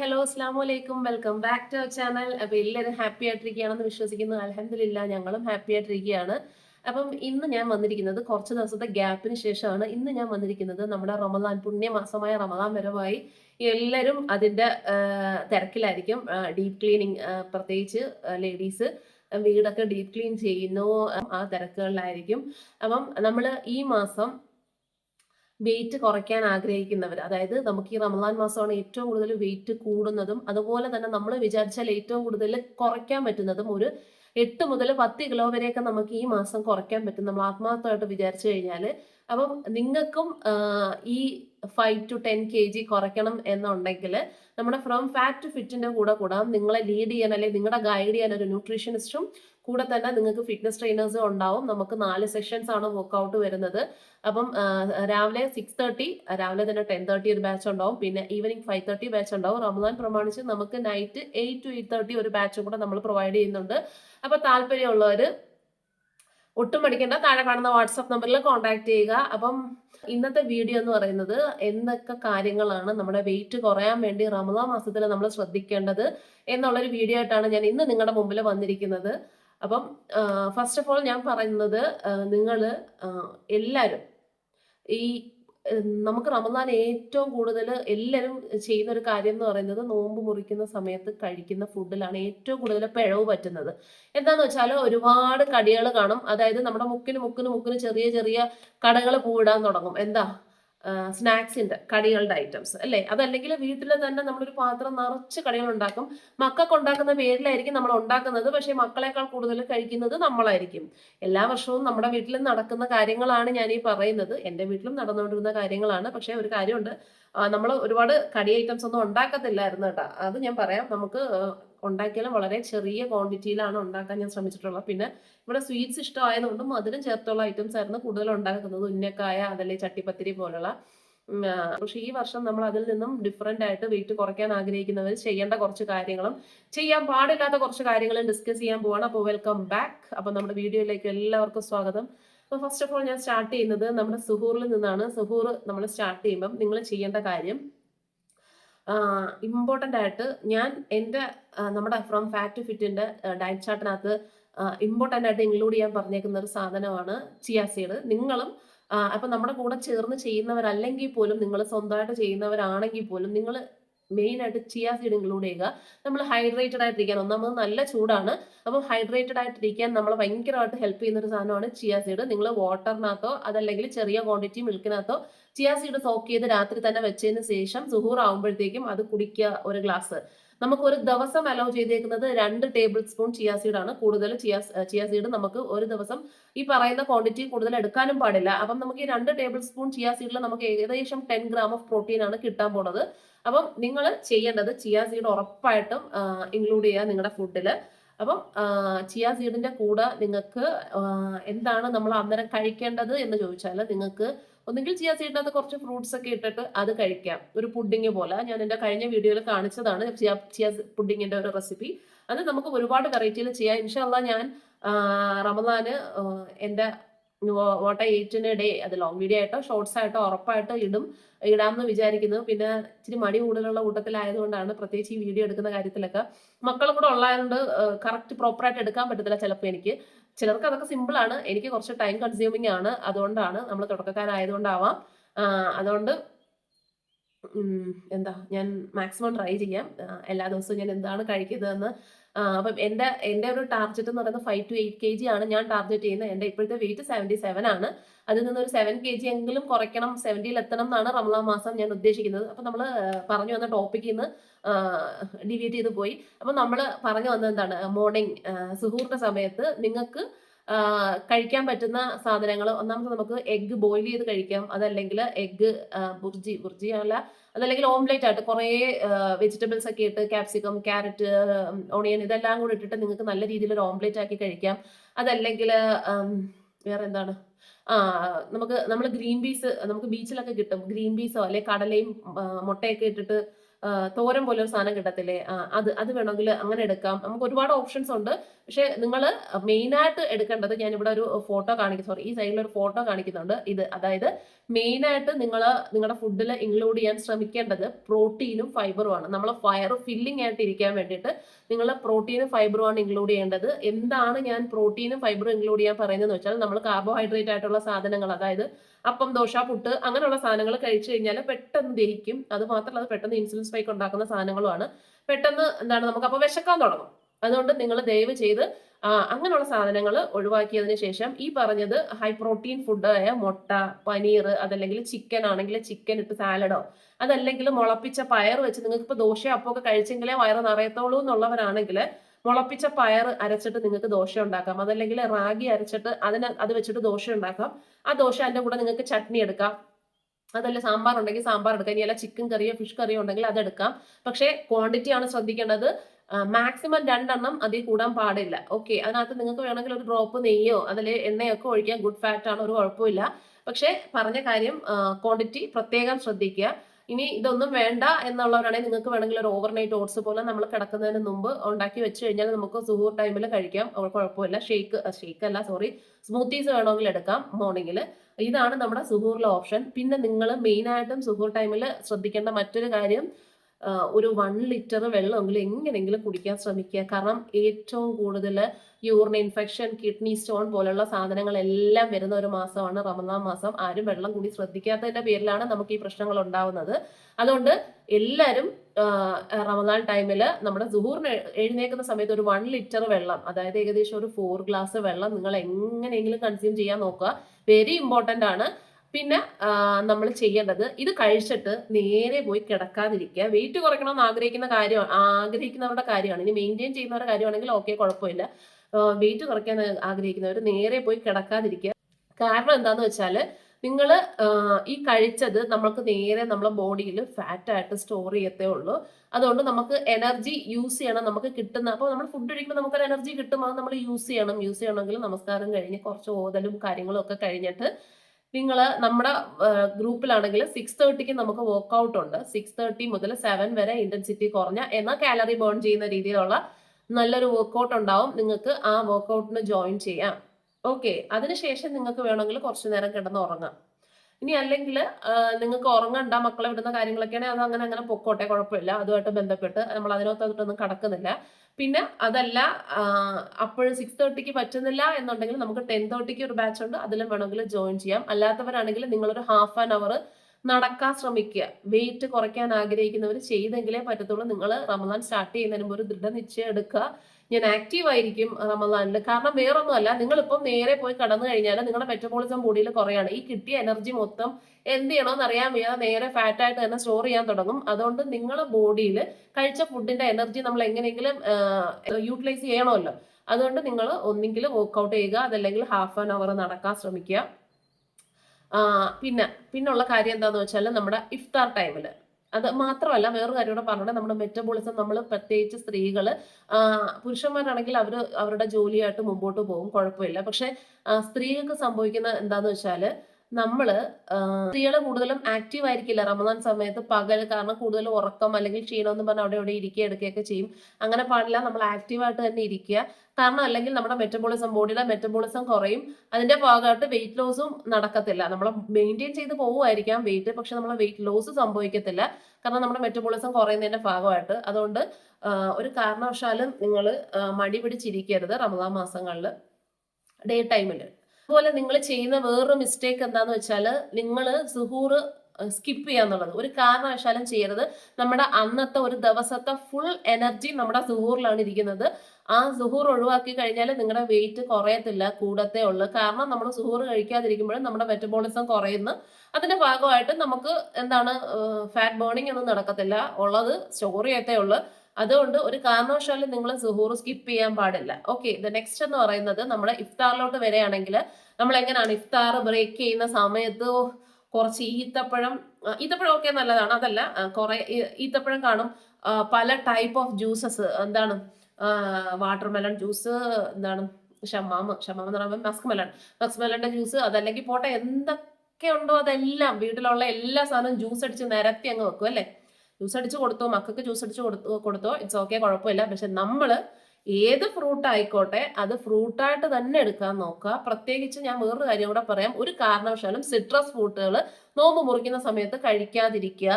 Hello അസ്ലാം വലൈക്കും welcome back to our channel. അപ്പോൾ എല്ലാവരും ഹാപ്പി ആയിട്ടിരിക്കുകയാണെന്ന് വിശ്വസിക്കുന്നു. അലഹമില്ല ഞങ്ങളും ഹാപ്പി ആയിട്ടിരിക്കുകയാണ്. അപ്പം ഇന്ന് ഞാൻ വന്നിരിക്കുന്നത് കുറച്ച് ദിവസത്തെ ഗ്യാപ്പിന് ശേഷമാണ്. ഇന്ന് ഞാൻ വന്നിരിക്കുന്നത് നമ്മുടെ റമദാൻ പുണ്യമാസമായ റമദാൻ വരവായി. എല്ലാവരും അതിന്റെ തിരക്കിലായിരിക്കും. ഡീപ് ക്ലീനിങ് പ്രത്യേകിച്ച് ലേഡീസ് വീടൊക്കെ ഡീപ് ക്ലീൻ ചെയ്യുന്നു. ആ തിരക്കുകളിലായിരിക്കും. അപ്പം നമ്മൾ ഈ മാസം വെയിറ്റ് കുറയ്ക്കാൻ ആഗ്രഹിക്കുന്നവർ അതായത് നമുക്ക് ഈ റമദാൻ മാസമാണ് ഏറ്റവും കൂടുതൽ വെയിറ്റ് കൂടുന്നതും അതുപോലെ തന്നെ നമ്മൾ വിചാരിച്ചാൽ ഏറ്റവും കൂടുതൽ കുറയ്ക്കാൻ പറ്റുന്നതും ഒരു എട്ട് മുതൽ പത്ത് കിലോ വരെയൊക്കെ നമുക്ക് ഈ മാസം കുറയ്ക്കാൻ പറ്റും. നമ്മൾ ആത്മാർത്ഥമായിട്ട് വിചാരിച്ചു കഴിഞ്ഞാൽ അപ്പം നിങ്ങൾക്കും ഈ five to ten K G കുറയ്ക്കണം എന്നുണ്ടെങ്കിൽ നമ്മുടെ ഫ്രം ഫാറ്റ് ടു ഫിറ്റിന്റെ കൂടെ കൂടാം. നിങ്ങളെ ലീഡ് ചെയ്യാൻ അല്ലെങ്കിൽ നിങ്ങളുടെ ഗൈഡ് ചെയ്യാൻ ഒരു ന്യൂട്രീഷനിസ്റ്റും കൂടെ തന്നെ നിങ്ങൾക്ക് ഫിറ്റ്നസ് ട്രെയിനേഴ്സും ഉണ്ടാവും. നമുക്ക് നാല് സെഷൻസ് ആണ് വർക്കൗട്ട് വരുന്നത്. അപ്പം രാവിലെ സിക്സ് തേർട്ടി രാവിലെ തന്നെ ടെൻ തേർട്ടി ഒരു ബാച്ച് ഉണ്ടാവും. പിന്നെ ഈവനിങ് ഫൈവ് തേർട്ടി ബാച്ച് ഉണ്ടാവും. റമദാൻ പ്രമാണിച്ച് നമുക്ക് night eight to eight thirty ഒരു ബാച്ചും കൂടെ നമ്മൾ പ്രൊവൈഡ് ചെയ്യുന്നുണ്ട്. അപ്പോൾ താല്പര്യമുള്ളവർ ഒട്ടും പഠിക്കേണ്ട താഴെ കാണുന്ന വാട്സപ്പ് നമ്പറിൽ കോൺടാക്ട് ചെയ്യുക. അപ്പം ഇന്നത്തെ വീഡിയോ എന്ന് പറയുന്നത് എന്തൊക്കെ കാര്യങ്ങളാണ് നമ്മുടെ വെയിറ്റ് കുറയാൻ വേണ്ടി റമദാ മാസത്തിൽ നമ്മൾ ശ്രദ്ധിക്കേണ്ടത് എന്നുള്ളൊരു വീഡിയോ ആയിട്ടാണ് ഞാൻ ഇന്ന് നിങ്ങളുടെ മുമ്പിൽ വന്നിരിക്കുന്നത്. അപ്പം ഫസ്റ്റ് ഓഫ് ഓൾ ഞാൻ പറയുന്നത് നിങ്ങൾ എല്ലാവരും ഈ നമുക്ക് റമദാൻ ഏറ്റവും കൂടുതൽ എല്ലാവരും ചെയ്യുന്ന ഒരു കാര്യം എന്ന് പറയുന്നത് നോമ്പ് മുറിക്കുന്ന സമയത്ത് കഴിക്കുന്ന ഫുഡിലാണ് ഏറ്റവും കൂടുതൽ പിഴവ് പറ്റുന്നത്. എന്താന്ന് വെച്ചാൽ ഒരുപാട് കടികൾ കാണും. അതായത് നമ്മുടെ മുക്കിന് മുക്കിന് മുക്കിന് ചെറിയ ചെറിയ കടകൾ പൂവിടാൻ തുടങ്ങും. എന്താ? സ്നാക്സിന്റെ കടികളുടെ ഐറ്റംസ് അല്ലേ? അതല്ലെങ്കിൽ വീട്ടിൽ തന്നെ നമ്മളൊരു പാത്രം നിറച്ച് കടികൾ ഉണ്ടാക്കും മക്കൾക്ക് ഉണ്ടാക്കുന്ന പേരിലായിരിക്കും നമ്മൾ ഉണ്ടാക്കുന്നത്. പക്ഷേ മക്കളെക്കാൾ കൂടുതൽ കഴിക്കുന്നത് നമ്മളായിരിക്കും. എല്ലാ വർഷവും നമ്മുടെ വീട്ടിലും നടക്കുന്ന കാര്യങ്ങളാണ് ഞാൻ ഈ പറയുന്നത്. എന്റെ വീട്ടിലും നടന്നുകൊണ്ടിരുന്ന കാര്യങ്ങളാണ്. പക്ഷേ ഒരു കാര്യമുണ്ട്. നമ്മൾ ഒരുപാട് കടി ഐറ്റംസ് ഒന്നും ഉണ്ടാക്കത്തില്ലായിരുന്നു കേട്ടോ. അത് ഞാൻ പറയാം. നമുക്ക് ഉണ്ടാക്കിയാലും വളരെ ചെറിയ ക്വാണ്ടിറ്റിയിലാണ് ഉണ്ടാക്കാൻ ഞാൻ ശ്രമിച്ചിട്ടുള്ളത്. പിന്നെ ഇവിടെ സ്വീറ്റ്സ് ഇഷ്ടമായതുകൊണ്ട് മധുരം ചേർത്തുള്ള ഐറ്റംസ് ആയിരുന്നു കൂടുതൽ ഉണ്ടാക്കുന്നത്. ഉന്നക്കായ അതല്ലേ ചട്ടിപ്പത്തിരി പോലുള്ള. പക്ഷെ ഈ വർഷം നമ്മൾ അതിൽ നിന്നും ഡിഫറെന്റ് ആയിട്ട് വെയിറ്റ് കുറയ്ക്കാൻ ആഗ്രഹിക്കുന്നവർ ചെയ്യേണ്ട കുറച്ച് കാര്യങ്ങളും ചെയ്യാൻ പാടില്ലാത്ത കുറച്ച് കാര്യങ്ങളും ഡിസ്കസ് ചെയ്യാൻ പോവാണ്. അപ്പോൾ വെൽക്കം ബാക്ക് അപ്പോൾ നമ്മുടെ വീഡിയോയിലേക്ക് എല്ലാവർക്കും സ്വാഗതം. അപ്പോൾ ഫസ്റ്റ് ഓഫ് ഓൾ ഞാൻ സ്റ്റാർട്ട് ചെയ്യുന്നത് നമ്മുടെ സുഹൂറിൽ നിന്നാണ്. സുഹൂർ നമ്മൾ സ്റ്റാർട്ട് ചെയ്യുമ്പം നിങ്ങൾ ചെയ്യേണ്ട കാര്യം ഇമ്പോർട്ടന്റ് ആയിട്ട് ഞാൻ എന്റെ നമ്മുടെ ഫ്രം ഫാറ്റ് ഫിറ്റിന്റെ ഡയറ്റ് ചാർട്ടിനകത്ത് ഇമ്പോർട്ടന്റ് ആയിട്ട് ഇൻക്ലൂഡ് ചെയ്യാൻ പറഞ്ഞേക്കുന്ന ഒരു സാധനമാണ് ചിയാ സീഡ് നിങ്ങളും അപ്പം നമ്മുടെ കൂടെ ചേർന്ന് ചെയ്യുന്നവരല്ലെങ്കിൽ പോലും നിങ്ങൾ സ്വന്തമായിട്ട് ചെയ്യുന്നവരാണെങ്കിൽ പോലും നിങ്ങൾ മെയിൻ ആയിട്ട് ചിയാ സീഡ് ഇൻക്ലൂഡ് ചെയ്യുക നമ്മൾ ഹൈഡ്രേറ്റഡ് ആയിട്ടിരിക്കാൻ ഒന്നാമത് നല്ല ചൂടാണ്. അപ്പം ഹൈഡ്രേറ്റഡ് ആയിട്ടിരിക്കാൻ നമ്മൾ ഭയങ്കരമായിട്ട് ഹെൽപ്പ് ചെയ്യുന്ന ഒരു സാധനമാണ് ചിയാ സീഡ് നിങ്ങൾ വാട്ടറിനകത്തോ അതല്ലെങ്കിൽ ചെറിയ ക്വാണ്ടിറ്റി മിൽക്കിനകത്തോ ചിയാ സീഡ് സോക്ക് ചെയ്ത് രാത്രി തന്നെ വെച്ചതിന് ശേഷം സുഹൂർ ആകുമ്പോഴത്തേക്കും അത് കുടിക്കുക ഒരു ഗ്ലാസ് നമുക്ക് ഒരു ദിവസം അലോ ചെയ്തേക്കുന്നത് രണ്ട് ടേബിൾ സ്പൂൺ ചിയാ സീഡ് ആണ്. കൂടുതൽ ചിയ ചിയാ സീഡ് നമുക്ക് ഒരു ദിവസം ഈ പറയുന്ന ക്വാണ്ടിറ്റി കൂടുതൽ എടുക്കാനും പാടില്ല. അപ്പം നമുക്ക് ഈ രണ്ട് ടേബിൾ സ്പൂൺ ചിയാ സീഡിൽ നമുക്ക് ഏകദേശം ടെൻ ഗ്രാം ഓഫ് പ്രോട്ടീൻ ആണ് കിട്ടാൻ പോണത്. അപ്പം നിങ്ങൾ ചെയ്യേണ്ടത് ചിയാ സീഡ് ഉറപ്പായിട്ടും ഇൻക്ലൂഡ് ചെയ്യുക നിങ്ങളുടെ ഫുഡിൽ അപ്പം ചിയാ സീഡിന്റെ കൂടെ നിങ്ങൾക്ക് എന്താണ് നമ്മൾ അന്നേരം കഴിക്കേണ്ടത് എന്ന് ചോദിച്ചാൽ നിങ്ങൾക്ക് ഒന്നുകിൽ ചിയാ സീഡിനകത്ത് കുറച്ച് ഫ്രൂട്ട്സ് ഒക്കെ ഇട്ടിട്ട് അത് കഴിക്കാം. ഒരു പുഡിങ് പോലെ. ഞാൻ എന്റെ കഴിഞ്ഞ വീഡിയോയിൽ കാണിച്ചതാണ് ചിയാ ചിയാ പുഡിങ്ങിന്റെ ഒരു റെസിപ്പി അത് നമുക്ക് ഒരുപാട് വെറൈറ്റിയിൽ ചെയ്യാം. ഇൻഷാല്ല ഞാൻ റമദാന് എന്റെ വോട്ട ഡേ അത് ലോങ് വീഡിയോ ആയിട്ടോ ഷോർട്സ് ആയിട്ടോ ഉറപ്പായിട്ടോ ഇടും ഇടാമെന്ന് വിചാരിക്കുന്നു. പിന്നെ ഇച്ചിരി മടി കൂടുതലുള്ള കൂട്ടത്തിലായതുകൊണ്ടാണ് പ്രത്യേകിച്ച് ഈ വീഡിയോ എടുക്കുന്ന കാര്യത്തിലൊക്കെ. മക്കളും കൂടെ ഉള്ളതുകൊണ്ട് കറക്റ്റ് പ്രോപ്പറായിട്ട് എടുക്കാൻ പറ്റത്തില്ല ചിലപ്പോൾ എനിക്ക്. ചിലർക്ക് അതൊക്കെ സിമ്പിൾ ആണ്. എനിക്ക് കുറച്ച് ടൈം കൺസ്യൂമിങ് ആണ്. അതുകൊണ്ടാണ് നമ്മൾ തുടക്കക്കാരായതുകൊണ്ടാവാം. അതുകൊണ്ട് എന്താ ഞാൻ മാക്സിമം ട്രൈ ചെയ്യാം. എല്ലാ ദിവസവും ഞാൻ എന്താണ് കഴിക്കുന്നതെന്ന്. അപ്പം എന്റെ എന്റെ ഒരു ടാർഗറ്റ് എന്ന് പറയുന്നത് five to eight K G ആണ് ഞാൻ ടാർഗറ്റ് ചെയ്യുന്നത്. എന്റെ ഇപ്പോഴത്തെ വെയിറ്റ് സെവന്റി സെവൻ ആണ്. അതിൽ നിന്ന് ഒരു സെവൻ കെ ജി എങ്കിലും കുറയ്ക്കണം സെവന്റിയിൽ എത്തണം എന്നാണ് റമള മാസം ഞാൻ ഉദ്ദേശിക്കുന്നത്. അപ്പം നമ്മൾ പറഞ്ഞു വന്ന ടോപ്പിക്കിൽ നിന്ന് ഡിവീറ്റ് ചെയ്ത് പോയി. അപ്പം നമ്മൾ പറഞ്ഞു വന്നത് എന്താണ്? മോർണിംഗ് സുഹൂറിന്റെ സമയത്ത് നിങ്ങൾക്ക് കഴിക്കാൻ പറ്റുന്ന സാധനങ്ങൾ ഒന്നാമത് നമുക്ക് എഗ്ഗ് ബോയിൽ ചെയ്ത് കഴിക്കാം. അതല്ലെങ്കിൽ എഗ്ഗ് ബുർജി. ബുർജി അല്ല അതല്ലെങ്കിൽ ഓംലേറ്റ് ആയിട്ട് കുറേ വെജിറ്റബിൾസ് ഒക്കെ ഇട്ട് ക്യാപ്സിക്കം ക്യാരറ്റ് ഓണിയൻ ഇതെല്ലാം കൂടി ഇട്ടിട്ട് നിങ്ങൾക്ക് നല്ല രീതിയിൽ ഒരു ഓംലേറ്റ് ആക്കി കഴിക്കാം. അതല്ലെങ്കിൽ വേറെ എന്താണ് ആ നമുക്ക് നമ്മൾ ഗ്രീൻ പീസ് നമുക്ക് ബീച്ചിലൊക്കെ കിട്ടും. ഗ്രീൻ പീസോ അല്ലെങ്കിൽ കടലയും മുട്ടയൊക്കെ ഇട്ടിട്ട് തോരൻ പോലെ ഒരു സാധനം കിട്ടത്തില്ലേ? അത് അത് വേണമെങ്കിൽ അങ്ങനെ എടുക്കാം. നമുക്ക് ഒരുപാട് ഓപ്ഷൻസ് ഉണ്ട്. പക്ഷെ നിങ്ങൾ മെയിനായിട്ട് എടുക്കേണ്ടത് ഞാനിവിടെ ഒരു ഫോട്ടോ കാണിക്കും സോറി ഈ സൈഡിൽ ഒരു ഫോട്ടോ കാണിക്കുന്നുണ്ട്. ഇത് അതായത് മെയിനായിട്ട് നിങ്ങൾ നിങ്ങളുടെ ഫുഡിൽ ഇൻക്ലൂഡ് ചെയ്യാൻ ശ്രമിക്കേണ്ടത് പ്രോട്ടീനും ഫൈബറുമാണ് നമ്മൾ ഫയർ ഫില്ലിംഗ് ആയിട്ട് ഇരിക്കാൻ വേണ്ടിയിട്ട് നിങ്ങൾ പ്രോട്ടീനും ഫൈബറും ആണ് ഇൻക്ലൂഡ് ചെയ്യേണ്ടത്. എന്താണ് ഞാൻ പ്രോട്ടീനും ഫൈബറും ഇൻക്ലൂഡ് ചെയ്യാൻ പറയുന്നതെന്ന് വെച്ചാൽ നമ്മൾ കാർബോഹൈഡ്രേറ്റ് ആയിട്ടുള്ള സാധനങ്ങൾ അതായത് അപ്പം ദോശ പുട്ട് അങ്ങനെയുള്ള സാധനങ്ങൾ കഴിച്ചു കഴിഞ്ഞാൽ പെട്ടെന്ന് ദഹിക്കും. അത് മാത്രമല്ല അത് പെട്ടെന്ന് ഇൻസുലിൻ സ്പൈക്ക് ഉണ്ടാക്കുന്ന സാധനങ്ങളുമാണ്. പെട്ടെന്ന് എന്താണ് നമുക്ക് അപ്പോൾ വിശക്കാൻ തുടങ്ങും. അതുകൊണ്ട് നിങ്ങൾ ദയവ് ചെയ്ത് അങ്ങനെയുള്ള സാധനങ്ങൾ ഒഴിവാക്കിയതിന് ശേഷം ഈ പറഞ്ഞത് ഹൈ പ്രോട്ടീൻ ഫുഡ് ആയ മുട്ട പനീർ അതല്ലെങ്കിൽ ചിക്കൻ ആണെങ്കിൽ ചിക്കൻ ഇട്ട് സാലഡോ അതല്ലെങ്കിൽ മുളപ്പിച്ച പയർ വെച്ച് നിങ്ങൾക്ക് ഇപ്പോൾ ദോശ അപ്പമൊക്കെ കഴിച്ചെങ്കിലേ വയറ് നിറയത്തോളൂ എന്നുള്ളവരാണെങ്കിൽ മുളപ്പിച്ച പയർ അരച്ചിട്ട് നിങ്ങൾക്ക് ദോശ ഉണ്ടാക്കാം. അതല്ലെങ്കിൽ റാഗി അരച്ചിട്ട് അതിന് അത് വെച്ചിട്ട് ദോശ ഉണ്ടാക്കാം. ആ ദോശ അതിന്റെ കൂടെ നിങ്ങൾക്ക് ചട്നി എടുക്കാം. അതല്ല സാമ്പാർ ഉണ്ടെങ്കിൽ സാമ്പാർ എടുക്കാം. ഇനി അല്ല ചിക്കൻ കറിയോ ഫിഷ് കറിയോ ഉണ്ടെങ്കിൽ അതെടുക്കാം പക്ഷേ ക്വാണ്ടിറ്റി ആണ് ശ്രദ്ധിക്കേണ്ടത്. മാക്സിമം രണ്ടെണ്ണം അതിൽ കൂടാൻ പാടില്ല. ഓക്കെ അതിനകത്ത് നിങ്ങൾക്ക് വേണമെങ്കിൽ ഒരു ഡ്രോപ്പ് നെയ്യോ അതിൽ എണ്ണയൊക്കെ ഒഴിക്കാം ഗുഡ് ഫാറ്റ് ആണ് ഒരു കുഴപ്പമില്ല. പക്ഷേ പറഞ്ഞ കാര്യം ക്വാണ്ടിറ്റി പ്രത്യേകം ശ്രദ്ധിക്കുക. ഇനി ഇതൊന്നും വേണ്ട എന്നുള്ളവരാണെങ്കിൽ നിങ്ങൾക്ക് വേണമെങ്കിൽ ഒരു ഓവർനൈറ്റ് ഓട്സ് പോലെ നമ്മൾ കിടക്കുന്നതിന് മുമ്പ് ഉണ്ടാക്കി വെച്ച് കഴിഞ്ഞാൽ നമുക്ക് സുഹൂർ ടൈമിൽ കഴിക്കാം. കുഴപ്പമില്ല. ഷേക്ക് ഷേക്ക് അല്ല സോറി സ്മൂത്തീസ് വേണമെങ്കിൽ എടുക്കാം മോർണിംഗിൽ ഇതാണ് നമ്മുടെ സുഹൂറിലെ ഓപ്ഷൻ പിന്നെ നിങ്ങൾ മെയിനായിട്ടും സുഹൂർ ടൈമിൽ ശ്രദ്ധിക്കേണ്ട മറ്റൊരു കാര്യം ഒരു വൺ ലിറ്റർ വെള്ളമെങ്കിലും എങ്ങനെയെങ്കിലും കുടിക്കാൻ ശ്രമിക്കുക. കാരണം ഏറ്റവും കൂടുതൽ യൂറിൻ ഇൻഫെക്ഷൻ കിഡ്നി സ്റ്റോൺ പോലുള്ള സാധനങ്ങളെല്ലാം വരുന്ന ഒരു മാസമാണ് റമദാൻ മാസം. ആരും വെള്ളം കൂടി ശ്രദ്ധിക്കാത്തതിന്റെ പേരിലാണ് നമുക്ക് ഈ പ്രശ്നങ്ങൾ ഉണ്ടാവുന്നത്. അതുകൊണ്ട് എല്ലാവരും റമദാൻ ടൈമിൽ നമ്മുടെ സുഹൂറിന് എഴുന്നേക്കുന്ന സമയത്ത് ഒരു വൺ ലിറ്റർ വെള്ളം അതായത് ഏകദേശം ഒരു ഫോർ ഗ്ലാസ് വെള്ളം നിങ്ങൾ എങ്ങനെയെങ്കിലും കൺസ്യൂം ചെയ്യാൻ നോക്കുക. വെരി ഇമ്പോർട്ടന്റ് ആണ്. പിന്നെ നമ്മൾ ചെയ്യേണ്ടത് ഇത് കഴിച്ചിട്ട് നേരെ പോയി കിടക്കാതിരിക്കുക. വെയിറ്റ് കുറയ്ക്കണമെന്ന് ആഗ്രഹിക്കുന്ന കാര്യം ആഗ്രഹിക്കുന്നവരുടെ കാര്യമാണ്. ഇനി മെയിന്റെയിൻ ചെയ്യുന്നവരുടെ കാര്യമാണെങ്കിൽ ഓക്കെ കുഴപ്പമില്ല. വെയിറ്റ് കുറയ്ക്കാൻ ആഗ്രഹിക്കുന്നവർ നേരെ പോയി കിടക്കാതിരിക്കുക. കാരണം എന്താന്ന് വെച്ചാൽ നിങ്ങൾ ഈ കഴിച്ചത് നമ്മൾക്ക് നേരെ നമ്മളെ ബോഡിയിൽ ഫാറ്റായിട്ട് സ്റ്റോർ ചെയ്യത്തേ ഉള്ളൂ. അതുകൊണ്ട് നമുക്ക് എനർജി യൂസ് ചെയ്യണം നമുക്ക് കിട്ടുന്ന അപ്പോൾ നമ്മൾ ഫുഡ് കഴിക്കുമ്പോൾ നമുക്കൊരു എനർജി കിട്ടും. അത് നമ്മൾ യൂസ് ചെയ്യണം. യൂസ് ചെയ്യണമെങ്കിൽ നമസ്കാരം കഴിഞ്ഞ് കുറച്ച് ഓതലും കാര്യങ്ങളും ഒക്കെ കഴിഞ്ഞിട്ട് നിങ്ങൾ നമ്മുടെ ഗ്രൂപ്പിലാണെങ്കിൽ സിക്സ് തേർട്ടിക്ക് നമുക്ക് വർക്കൗട്ട് ഉണ്ട്. സിക്സ് തേർട്ടി മുതൽ സെവൻ വരെ ഇന്റൻസിറ്റി കുറഞ്ഞ എന്നാൽ കാലറി ബേൺ ചെയ്യുന്ന രീതിയിലുള്ള നല്ലൊരു വർക്കൗട്ട് ഉണ്ടാവും. നിങ്ങൾക്ക് ആ വർക്കൗട്ടിന് ജോയിൻ ചെയ്യാം. ഓക്കെ അതിനുശേഷം നിങ്ങൾക്ക് വേണമെങ്കിൽ കുറച്ചു നേരം കിടന്ന് ഉറങ്ങാം ഇനി അല്ലെങ്കിൽ നിങ്ങൾക്ക് ഉറങ്ങണ്ട മക്കളെ വിടുന്ന കാര്യങ്ങളൊക്കെയാണെങ്കിൽ അത് അങ്ങനെ അങ്ങനെ പൊക്കോട്ടെ കുഴപ്പമില്ല. അതുമായിട്ട് ബന്ധപ്പെട്ട് നമ്മൾ അതിനകത്തോട്ടൊന്നും കടക്കുന്നില്ല. പിന്നെ അതല്ല അപ്പോഴും സിക്സ് തേർട്ടിക്ക് പറ്റുന്നില്ല എന്നുണ്ടെങ്കിൽ നമുക്ക് ടെൻ തേർട്ടിക്ക് ഒരു ബാച്ച് ഉണ്ട്. അതിലും വേണമെങ്കിൽ ജോയിൻ ചെയ്യാം. അല്ലാത്തവരാണെങ്കിൽ നിങ്ങളൊരു ഹാഫ് ആൻ അവർ നടക്കാൻ ശ്രമിക്കുക. വെയിറ്റ് കുറയ്ക്കാൻ ആഗ്രഹിക്കുന്നവർ ചെയ്തെങ്കിലേ പറ്റത്തുള്ളൂ. നിങ്ങൾ റമദാൻ സ്റ്റാർട്ട് ചെയ്യുന്നതിന് മുമ്പ് ഒരു ദൃഢനിശ്ചയം എടുക്കുക. ഞാൻ ആക്റ്റീവ് ആയിരിക്കും റമദാനിൽ കാരണം വേറൊന്നുമല്ല നിങ്ങളിപ്പം നേരെ പോയി കടന്നു കഴിഞ്ഞാൽ നിങ്ങളുടെ മെറ്റബോളിസം ബോഡിയിൽ കുറയാണ്. ഈ കിട്ടിയ എനർജി മൊത്തം എന്ത് ചെയ്യണമെന്ന് അറിയാൻ വയ്യാതെ നേരെ ഫാറ്റായിട്ട് തന്നെ സ്റ്റോർ ചെയ്യാൻ തുടങ്ങും. അതുകൊണ്ട് നിങ്ങളുടെ ബോഡിയിൽ കഴിച്ച ഫുഡിന്റെ എനർജി നമ്മൾ എങ്ങനെയെങ്കിലും യൂട്ടിലൈസ് ചെയ്യണമല്ലോ. അതുകൊണ്ട് നിങ്ങൾ ഒന്നെങ്കിൽ വർക്കൗട്ട് ചെയ്യുക അതല്ലെങ്കിൽ ഹാഫ് ആൻ അവർ നടക്കാൻ ശ്രമിക്കുക. പിന്നെ പിന്നുള്ള കാര്യം എന്താണെന്ന് വെച്ചാൽ നമ്മുടെ ഇഫ്താർ ടൈമിൽ അത് മാത്രമല്ല വേറൊരു കാര്യം കൂടെ പറഞ്ഞത് നമ്മുടെ മെറ്റബോളിസം നമ്മൾ പ്രത്യേകിച്ച് സ്ത്രീകൾ പുരുഷന്മാരാണെങ്കിൽ അവർ അവരുടെ ജോലിയായിട്ട് മുമ്പോട്ട് പോകും. കുഴപ്പമില്ല. പക്ഷെ സ്ത്രീകൾക്ക് സംഭവിക്കുന്ന എന്താന്ന് വെച്ചാൽ നമ്മൾ സ്ത്രീകൾ കൂടുതലും ആക്റ്റീവ് ആയിരിക്കില്ല റമദാൻ സമയത്ത് പകൽ കാരണം കൂടുതൽ ഉറക്കം അല്ലെങ്കിൽ ക്ഷീണം എന്ന് പറഞ്ഞാൽ അവിടെ ഇവിടെ ഇരിക്കുക എടുക്കുകയൊക്കെ ചെയ്യും. അങ്ങനെ പാടില്ല നമ്മൾ ആക്റ്റീവായിട്ട് തന്നെ ഇരിക്കുക. കാരണം അല്ലെങ്കിൽ നമ്മുടെ മെറ്റബോളിസം ബോഡിയുടെ മെറ്റബോളിസം കുറയും. അതിന്റെ ഭാഗമായിട്ട് വെയിറ്റ് ലോസും നടക്കത്തില്ല. നമ്മൾ മെയിന്റെയിൻ ചെയ്ത് പോവുമായിരിക്കാം വെയിറ്റ് പക്ഷെ നമ്മളെ വെയിറ്റ് ലോസ് സംഭവിക്കത്തില്ല. കാരണം നമ്മുടെ മെറ്റബോളിസം കുറയുന്നതിന്റെ ഭാഗമായിട്ട്. അതുകൊണ്ട് ഒരു കാരണവശാലും നിങ്ങൾ മടി പിടിച്ചിരിക്കരുത് റമദാൻ മാസങ്ങളിൽ. ഡേ ടൈമിൽ അതുപോലെ നിങ്ങൾ ചെയ്യുന്ന വേറൊരു മിസ്റ്റേക്ക് എന്താന്ന് വെച്ചാൽ നിങ്ങൾ സുഹൂർ സ്കിപ്പ് ചെയ്യുക എന്നുള്ളത് ഒരു കാരണവശാലും ചെയ്യരുത്. നമ്മുടെ അന്നത്തെ ഒരു ദിവസത്തെ ഫുൾ എനർജി നമ്മുടെ സുഹൂറിലാണ് ഇരിക്കുന്നത്. ആ സുഹൂർ ഒഴിവാക്കി കഴിഞ്ഞാൽ നിങ്ങളുടെ വെയിറ്റ് കുറയത്തില്ല കൂടത്തേ ഉള്ളൂ. കാരണം നമ്മൾ സുഹൂർ കഴിക്കാതിരിക്കുമ്പോഴും നമ്മുടെ മെറ്റബോളിസം കുറയുന്നു. അതിന്റെ ഭാഗമായിട്ട് നമുക്ക് എന്താണ് ഫാറ്റ് ബേണിംഗ് ഒന്നും നടക്കത്തില്ല. ഉള്ളത് സ്റ്റോറിയത്തേ ഉള്ളു. അതുകൊണ്ട് ഒരു കാരണവശാലും നിങ്ങൾ സുഹൂർ സ്കിപ്പ് ചെയ്യാൻ പാടില്ല. ഓക്കെ ഇത് നെക്സ്റ്റ് എന്ന് പറയുന്നത് നമ്മുടെ ഇഫ്താറിലോട്ട് വരികയാണെങ്കിൽ നമ്മൾ എങ്ങനെയാണ് ഇഫ്താർ ബ്രേക്ക് ചെയ്യുന്ന സമയത്ത്? കുറച്ച് ഈത്തപ്പഴം ഈത്തപ്പഴം ഒക്കെ നല്ലതാണ്. അതല്ല കുറെ ഈത്തപ്പഴം കാണും. പല ടൈപ്പ് ഓഫ് ജ്യൂസസ് എന്താണ്? വാട്ടർ മെലൺ ജ്യൂസ് എന്താണ്? ഷമാമ് ഷമാമ് എന്ന് പറയുമ്പോൾ മസ്ക് മെലൺ മസ്ക് മെലന്റെ ജ്യൂസ് അതല്ലെങ്കിൽ പോട്ടെ എന്തൊക്കെ ഉണ്ടോ അതെല്ലാം വീട്ടിലുള്ള എല്ലാ സാധനവും ജ്യൂസ് അടിച്ച് നിരത്തി അങ്ങ് വെക്കും അല്ലേ? ജ്യൂസ് അടിച്ച് കൊടുത്തോ മക്കൾക്ക് ജ്യൂസ് അടിച്ച് കൊടുത്തോ കൊടുത്തോ ഇറ്റ്സ് ഓക്കെ കുഴപ്പമില്ല. പക്ഷെ നമ്മൾ ഏത് ഫ്രൂട്ട് ആയിക്കോട്ടെ അത് ഫ്രൂട്ടായിട്ട് തന്നെ എടുക്കാൻ നോക്കുക. പ്രത്യേകിച്ച് ഞാൻ വേറൊരു കാര്യം കൂടെ പറയാം. ഒരു കാരണവശാലും സിട്രസ് ഫ്രൂട്ടുകൾ നോമ്പ് മുറിക്കുന്ന സമയത്ത് കഴിക്കാതിരിക്കുക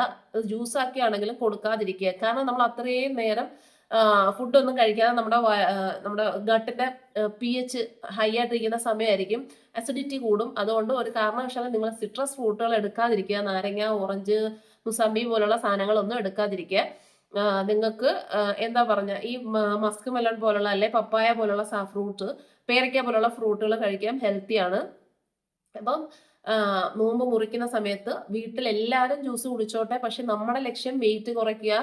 ജ്യൂസ് ആക്കിയാണെങ്കിലും കൊടുക്കാതിരിക്കുക. കാരണം നമ്മൾ അത്രയും നേരം ഫുഡൊന്നും കഴിക്കാതെ നമ്മുടെ നമ്മുടെ ഗട്ടിന്റെ പി എച്ച് ഹൈ ആയിട്ടിരിക്കുന്ന സമയമായിരിക്കും അസിഡിറ്റി കൂടും. അതുകൊണ്ട് ഒരു കാരണവശാലും നിങ്ങൾ സിട്രസ് ഫ്രൂട്ടുകൾ എടുക്കാതിരിക്കുക. നാരങ്ങ ഓറഞ്ച് മുസമ്പി പോലുള്ള സാധനങ്ങളൊന്നും എടുക്കാതിരിക്കുക. നിങ്ങൾക്ക് എന്താ പറഞ്ഞ ഈ മസ്ക് മെലൺ പോലുള്ള അല്ലെ പപ്പായ പോലുള്ള ഫ്രൂട്ട് പേരയ്ക്ക പോലുള്ള ഫ്രൂട്ടുകൾ കഴിക്കാൻ ഹെൽത്തിയാണ് അപ്പം നോമ്പ് മുറിക്കുന്ന സമയത്ത് വീട്ടിൽ എല്ലാവരും ജ്യൂസ് കുടിച്ചോട്ടെ. പക്ഷെ നമ്മുടെ ലക്ഷ്യം വെയിറ്റ് കുറയ്ക്കുക.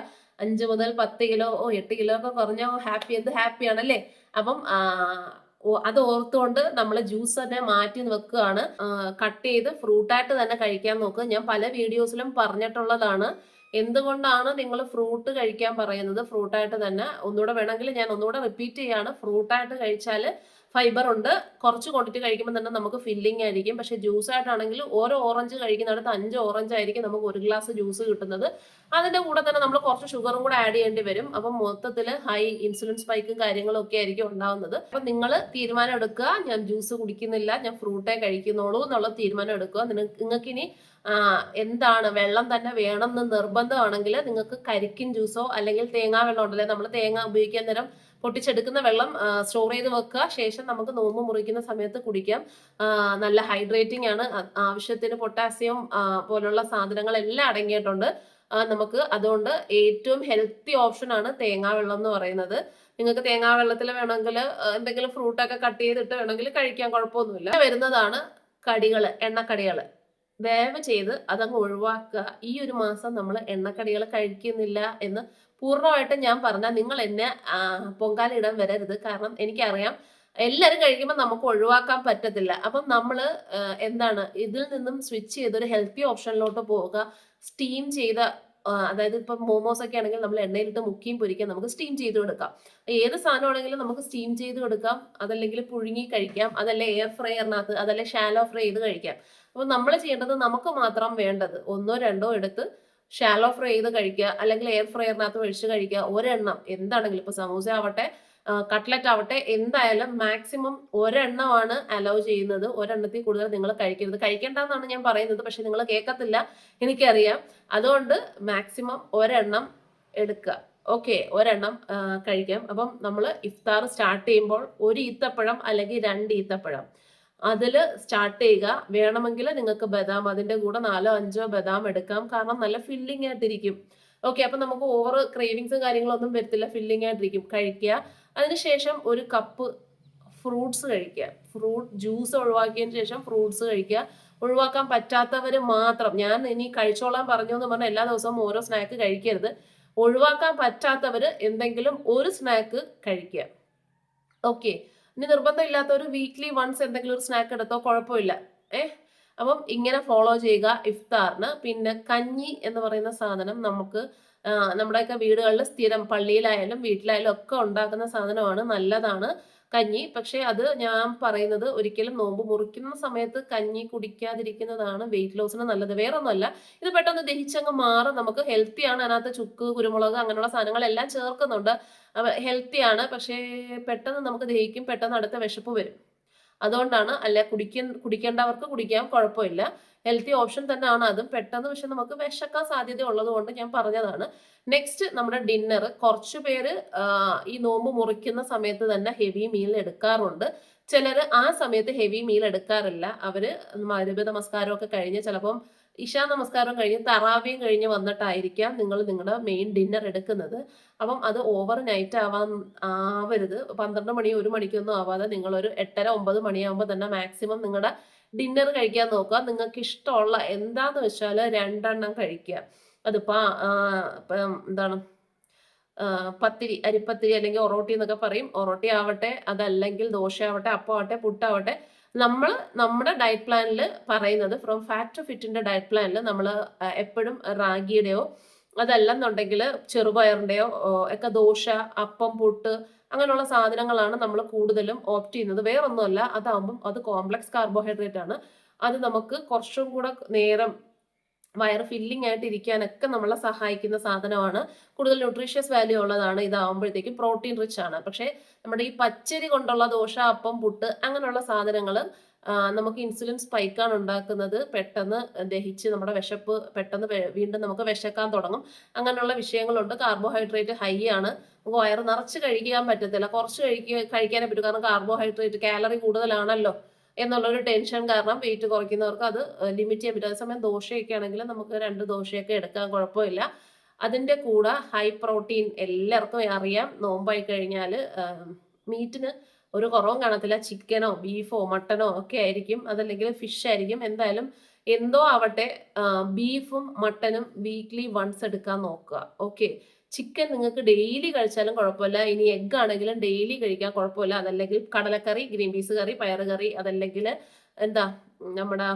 അഞ്ച് മുതൽ പത്ത് കിലോ ഓ എട്ട് കിലോ ഒക്കെ കുറഞ്ഞോ ഹാപ്പി എന്ത് ഹാപ്പിയാണല്ലേ അപ്പം അത് ഓർത്തുകൊണ്ട് നമ്മൾ ജ്യൂസ് തന്നെ മാറ്റി വെക്കുകയാണ്. കട്ട് ചെയ്ത് ഫ്രൂട്ടായിട്ട് തന്നെ കഴിക്കാൻ നോക്കുക. ഞാൻ പല വീഡിയോസിലും പറഞ്ഞിട്ടുള്ളതാണ്. എന്തുകൊണ്ടാണ് നിങ്ങൾ ഫ്രൂട്ട് കഴിക്കാൻ പറയുന്നത്? ഫ്രൂട്ടായിട്ട് തന്നെ ഒന്നുകൂടെ വേണമെങ്കിൽ ഞാൻ ഒന്നുകൂടെ റിപ്പീറ്റ് ചെയ്യാണ്. ഫ്രൂട്ടായിട്ട് കഴിച്ചാൽ ഫൈബർ ഉണ്ട്. കുറച്ച് ക്വാണ്ടിറ്റി കഴിക്കുമ്പോൾ തന്നെ നമുക്ക് ഫില്ലിംഗ് ആയിരിക്കും. പക്ഷേ ജ്യൂസ് ആയിട്ടാണെങ്കിൽ ഓരോ ഓറഞ്ച് കഴിക്കുന്നിടത്ത് അഞ്ച് ഓറഞ്ച് ആയിരിക്കും നമുക്ക് ഒരു ഗ്ലാസ് ജ്യൂസ് കിട്ടുന്നത്. അതിന്റെ കൂടെ തന്നെ നമ്മൾ കുറച്ച് ഷുഗറും കൂടെ ആഡ് ചെയ്യേണ്ടി വരും. അപ്പം മൊത്തത്തിൽ ഹൈ ഇൻസുലിൻ സ്പൈക്കും കാര്യങ്ങളും ഒക്കെ ആയിരിക്കും ഉണ്ടാവുന്നത്. അപ്പം നിങ്ങൾ തീരുമാനം എടുക്കുക. ഞാൻ ജ്യൂസ് കുടിക്കുന്നില്ല. ഞാൻ ഫ്രൂട്ടേ കഴിക്കുന്നുള്ളൂ എന്നുള്ള തീരുമാനം എടുക്കുക. നിങ്ങൾക്ക് ഇനി എന്താണ്? വെള്ളം തന്നെ വേണം എന്ന് നിർബന്ധമാണെങ്കിൽ നിങ്ങൾക്ക് കരിക്കിൻ ജ്യൂസോ അല്ലെങ്കിൽ തേങ്ങാ വെള്ളം ഉണ്ടല്ലേ? നമ്മൾ തേങ്ങ ഉപയോഗിക്കാൻ നേരം പൊട്ടിച്ചെടുക്കുന്ന വെള്ളം സ്റ്റോർ ചെയ്ത് വെക്കുക. ശേഷം നമുക്ക് നോമ്പ് മുറിക്കുന്ന സമയത്ത് കുടിക്കാം. നല്ല ഹൈഡ്രേറ്റിംഗ് ആണ്. ആവശ്യത്തിന് പൊട്ടാസ്യം പോലുള്ള സാധനങ്ങൾ എല്ലാം അടങ്ങിയിട്ടുണ്ട് നമുക്ക് അതുകൊണ്ട് ഏറ്റവും ഹെൽത്തി ഓപ്ഷൻ ആണ് തേങ്ങാ വെള്ളം എന്ന് പറയുന്നത്. നിങ്ങൾക്ക് തേങ്ങാ വെള്ളത്തിൽ വേണമെങ്കിൽ എന്തെങ്കിലും ഫ്രൂട്ടൊക്കെ കട്ട് ചെയ്തിട്ട് വേണമെങ്കിൽ കഴിക്കാൻ കുഴപ്പമൊന്നുമില്ല. വരുന്നതാണ് കടികൾ എണ്ണക്കടികൾ ദയവ് ചെയ്ത് അതങ്ങ് ഒഴിവാക്കുക. ഈ ഒരു മാസം നമ്മൾ എണ്ണക്കടികൾ കഴിക്കുന്നില്ല എന്ന് പൂർണമായിട്ടും ഞാൻ പറഞ്ഞാൽ നിങ്ങൾ എന്നെ പൊങ്കാലയിടാൻ വരരുത്. കാരണം എനിക്കറിയാം എല്ലാവരും കഴിക്കുമ്പോൾ നമുക്ക് ഒഴിവാക്കാൻ പറ്റത്തില്ല. അപ്പം നമ്മൾ എന്താണ് ഇതിൽ നിന്നും സ്വിച്ച് ചെയ്ത് ഒരു ഹെൽത്തി ഓപ്ഷനിലോട്ട് പോവുക. സ്റ്റീം ചെയ്ത അതായത് ഇപ്പം മോമോസ് ഒക്കെ ആണെങ്കിൽ നമ്മൾ എണ്ണയിലിട്ട് മുക്കിയും പൊരിക്കാം നമുക്ക് സ്റ്റീം ചെയ്ത് കൊടുക്കാം. ഏത് സാധനമാണെങ്കിലും നമുക്ക് സ്റ്റീം ചെയ്ത് കൊടുക്കാം. അതല്ലെങ്കിൽ പുഴുങ്ങി കഴിക്കാം. അതല്ല എയർ ഫ്രയറിനകത്ത് അതല്ല ഷാലോ ഫ്രൈ ചെയ്ത് കഴിക്കാം. അപ്പോൾ നമ്മൾ ചെയ്യേണ്ടത് നമുക്ക് മാത്രം വേണ്ടത് ഒന്നോ രണ്ടോ എടുത്ത് ഷാലോ ഫ്രൈ ചെയ്ത് കഴിക്കുക അല്ലെങ്കിൽ എയർ ഫ്രയറിനകത്ത് ഒഴിച്ച് കഴിക്കുക ഒരെണ്ണം. എന്താണെങ്കിലും ഇപ്പോൾ സമൂസ ആവട്ടെ കട്ട്ലറ്റ് ആവട്ടെ. എന്തായാലും മാക്സിമം ഒരെണ്ണമാണ് അലോ ചെയ്യുന്നത്. ഒരെണ്ണത്തിൽ കൂടുതൽ നിങ്ങൾ കഴിക്കരുത്. കഴിക്കേണ്ടെന്നാണ് ഞാൻ പറയുന്നത്. പക്ഷെ നിങ്ങൾ കേൾക്കത്തില്ല. എനിക്കറിയാം. അതുകൊണ്ട് മാക്സിമം ഒരെണ്ണം എടുക്കുക ഓക്കെ ഒരെണ്ണം കഴിക്കാം. അപ്പം നമ്മൾ ഇഫ്താർ സ്റ്റാർട്ട് ചെയ്യുമ്പോൾ ഒരു ഈത്തപ്പഴം അല്ലെങ്കിൽ രണ്ട് ഈത്തപ്പഴം. അതിൽ സ്റ്റാർട്ട് ചെയ്യുക. വേണമെങ്കിൽ നിങ്ങൾക്ക് ബദാം അതിന്റെ കൂടെ നാലോ അഞ്ചോ ബദാം എടുക്കാം. കാരണം നല്ല ഫില്ലിംഗ് ആയിട്ടിരിക്കും ഓക്കെ അപ്പം നമുക്ക് ഓവർ ക്രേവിങ്സും കാര്യങ്ങളൊന്നും വരത്തില്ല. ഫില്ലിംഗ് ആയിട്ടിരിക്കും. കഴിക്കുക. അതിനുശേഷം ഒരു കപ്പ് ഫ്രൂട്ട്സ് കഴിക്കുക. ഫ്രൂട്ട് ജ്യൂസ് ഒഴിവാക്കിയതിന് ശേഷം ഫ്രൂട്ട്സ് കഴിക്കുക. ഒഴിവാക്കാൻ പറ്റാത്തവർ മാത്രം. ഞാൻ ഇനി കഴിച്ചോളാൻ പറഞ്ഞു എന്ന് പറഞ്ഞാൽ എല്ലാ ദിവസവും ഓരോ സ്നാക്ക് കഴിക്കരുത്. ഒഴിവാക്കാൻ പറ്റാത്തവർ എന്തെങ്കിലും ഒരു സ്നാക്ക് കഴിക്കുക. ഓക്കെ ഇനി നിർബന്ധമില്ലാത്തവർ വീക്ക്ലി വൺസ് എന്തെങ്കിലും ഒരു സ്നാക്ക് എടുത്തോ? കുഴപ്പമില്ല. ഏ? അപ്പം ഇങ്ങനെ ഫോളോ ചെയ്യുക ഇഫ്താറിന്. പിന്നെ കഞ്ഞി എന്ന് പറയുന്ന സാധനം നമുക്ക് നമ്മുടെയൊക്കെ വീടുകളിൽ സ്ഥിരം പള്ളിയിലായാലും വീട്ടിലായാലും ഒക്കെ ഉണ്ടാക്കുന്ന സാധനമാണ്. നല്ലതാണ് കഞ്ഞി. പക്ഷേ അത് ഞാൻ പറയുന്നത് ഒരിക്കലും നോമ്പ് മുറിക്കുന്ന സമയത്ത് കഞ്ഞി കുടിക്കാതിരിക്കുന്നതാണ് വെയിറ്റ് ലോസിന് നല്ലത്. വേറെ ഒന്നുമല്ല ഇത് പെട്ടെന്ന് ദഹിച്ചങ്ങ് മാറും. നമുക്ക് ഹെൽത്തിയാണ് അതിനകത്ത് ചുക്ക് കുരുമുളക് അങ്ങനെയുള്ള സാധനങ്ങളെല്ലാം ചേർക്കുന്നുണ്ട്. ഹെൽത്തിയാണ് പക്ഷേ പെട്ടെന്ന് നമുക്ക് ദഹിക്കും. പെട്ടെന്ന് അടുത്ത വിശപ്പ് വരും. അതുകൊണ്ടാണ് അല്ല കുടിക്ക കുടിക്കേണ്ടവർക്ക് കുടിക്കാം കുഴപ്പമില്ല. ഹെൽത്തി ഓപ്ഷൻ തന്നെയാണ് അതും. പെട്ടെന്ന് പക്ഷെ നമുക്ക് വിശക്കാൻ സാധ്യത ഉള്ളത് കൊണ്ട് ഞാൻ പറഞ്ഞതാണ്. നെക്സ്റ്റ് നമ്മുടെ ഡിന്നർ കുറച്ച് പേര് ഈ നോമ്പ് മുറിക്കുന്ന സമയത്ത് തന്നെ ഹെവി മീൽ എടുക്കാറുണ്ട്. ചിലർ ആ സമയത്ത് ഹെവി മീൽ എടുക്കാറില്ല. അവർ മരുഭ നമസ്കാരമൊക്കെ കഴിഞ്ഞ് ചിലപ്പം ഇഷാ നമസ്കാരം കഴിഞ്ഞ് തറാവിയും കഴിഞ്ഞ് വന്നിട്ടായിരിക്കാം നിങ്ങൾ നിങ്ങളുടെ മെയിൻ ഡിന്നർ എടുക്കുന്നത്. അപ്പം അത് ഓവർ നൈറ്റ് ആവാൻ ആവരുത്. പന്ത്രണ്ട് മണി ഒരു മണിക്കൊന്നും ആവാതെ നിങ്ങൾ നിങ്ങളൊരു എട്ടര ഒമ്പത് മണിയാകുമ്പോൾ തന്നെ മാക്സിമം നിങ്ങളുടെ ഡിന്നർ കഴിക്കാൻ നോക്കുക. നിങ്ങൾക്ക് ഇഷ്ടമുള്ള എന്താന്ന് വെച്ചാൽ രണ്ടെണ്ണം കഴിക്കുക. അതിപ്പോൾ എന്താണ്? പത്തിരി അരിപ്പത്തിരി അല്ലെങ്കിൽ ഒറോട്ടി എന്നൊക്കെ പറയും. ഒറോട്ടി ആവട്ടെ അതല്ലെങ്കിൽ ദോശ ആവട്ടെ അപ്പം ആവട്ടെ പുട്ടാവട്ടെ നമ്മൾ നമ്മുടെ ഡയറ്റ് പ്ലാനിൽ പറയുന്നത് ഫ്രം ഫാറ്റ് ടു ഫിറ്റിന്റെ ഡയറ്റ് പ്ലാനിൽ നമ്മൾ എപ്പോഴും റാഗിയുടെയോ അതല്ലെന്നുണ്ടെങ്കിൽ ചെറുപയറിന്റെയോ ഒക്കെ ദോശ അപ്പം പുട്ട് അങ്ങനെയുള്ള സാധനങ്ങളാണ് നമ്മൾ കൂടുതലും ഓപ്റ്റ് ചെയ്യുന്നത്. വേറൊന്നുമല്ല അതാകുമ്പം അത് കോംപ്ലക്സ് കാർബോഹൈഡ്രേറ്റ് ആണ്. അത് നമുക്ക് കുറച്ചും കൂടെ നേരം വയറ് ഫില്ലിംഗ് ആയിട്ട് ഇരിക്കാനൊക്കെ നമ്മളെ സഹായിക്കുന്ന സാധനമാണ്. കൂടുതൽ ന്യൂട്രീഷ്യസ് വാല്യൂ ഉള്ളതാണ്. ഇതാവുമ്പോഴത്തേക്കും പ്രോട്ടീൻ റിച്ച് ആണ്. പക്ഷേ നമ്മുടെ ഈ പച്ചരി കൊണ്ടുള്ള ദോശ അപ്പം പുട്ട് അങ്ങനെയുള്ള സാധനങ്ങൾ നമുക്ക് ഇൻസുലിൻ സ്പൈക്കാണ് ഉണ്ടാക്കുന്നത്. പെട്ടെന്ന് ദഹിച്ച് നമ്മുടെ വിശപ്പ് പെട്ടെന്ന് വീണ്ടും നമുക്ക് വിശക്കാൻ തുടങ്ങും. അങ്ങനെയുള്ള വിഷയങ്ങളുണ്ട്. കാർബോഹൈഡ്രേറ്റ് ഹൈ ആണ്. നമുക്ക് വയറ് നിറച്ച് കഴിക്കാൻ പറ്റത്തില്ല. കുറച്ച് കഴിക്കുക കഴിക്കാനേ പറ്റൂ. കാരണം കാർബോഹൈഡ്രേറ്റ് കാലറി കൂടുതലാണല്ലോ. എന്നുള്ളൊരു ടെൻഷൻ കാരണം വെയിറ്റ് കുറയ്ക്കുന്നവർക്ക് അത് ലിമിറ്റ് ചെയ്യാൻ പറ്റും. അതേസമയം ദോശയൊക്കെ ആണെങ്കിൽ നമുക്ക് രണ്ട് ദോശയൊക്കെ എടുക്കാൻ കുഴപ്പമില്ല. അതിന്റെ കൂടെ ഹൈ പ്രോട്ടീൻ എല്ലാവർക്കും അറിയാം. നോമ്പായി കഴിഞ്ഞാൽ മീറ്റിന് ഒരു കുറവും കാണത്തില്ല. ചിക്കനോ ബീഫോ മട്ടനോ ഒക്കെ ആയിരിക്കും. അതല്ലെങ്കിൽ ഫിഷ് ആയിരിക്കും. എന്തായാലും എന്തോ ആവട്ടെ ബീഫും മട്ടനും വീക്ക്ലി വൺസ് എടുക്കാൻ നോക്കുക. ഓക്കെ ചിക്കൻ നിങ്ങൾക്ക് ഡെയിലി കഴിച്ചാലും കുഴപ്പമില്ല. ഇനി എഗ് ആണെങ്കിലും ഡെയിലി കഴിക്കാൻ കുഴപ്പമില്ല. അതല്ലെങ്കിൽ കടലക്കറി ഗ്രീൻ പീസ് കറി പയർ കറി അതല്ലെങ്കിൽ എന്താ നമ്മുടെ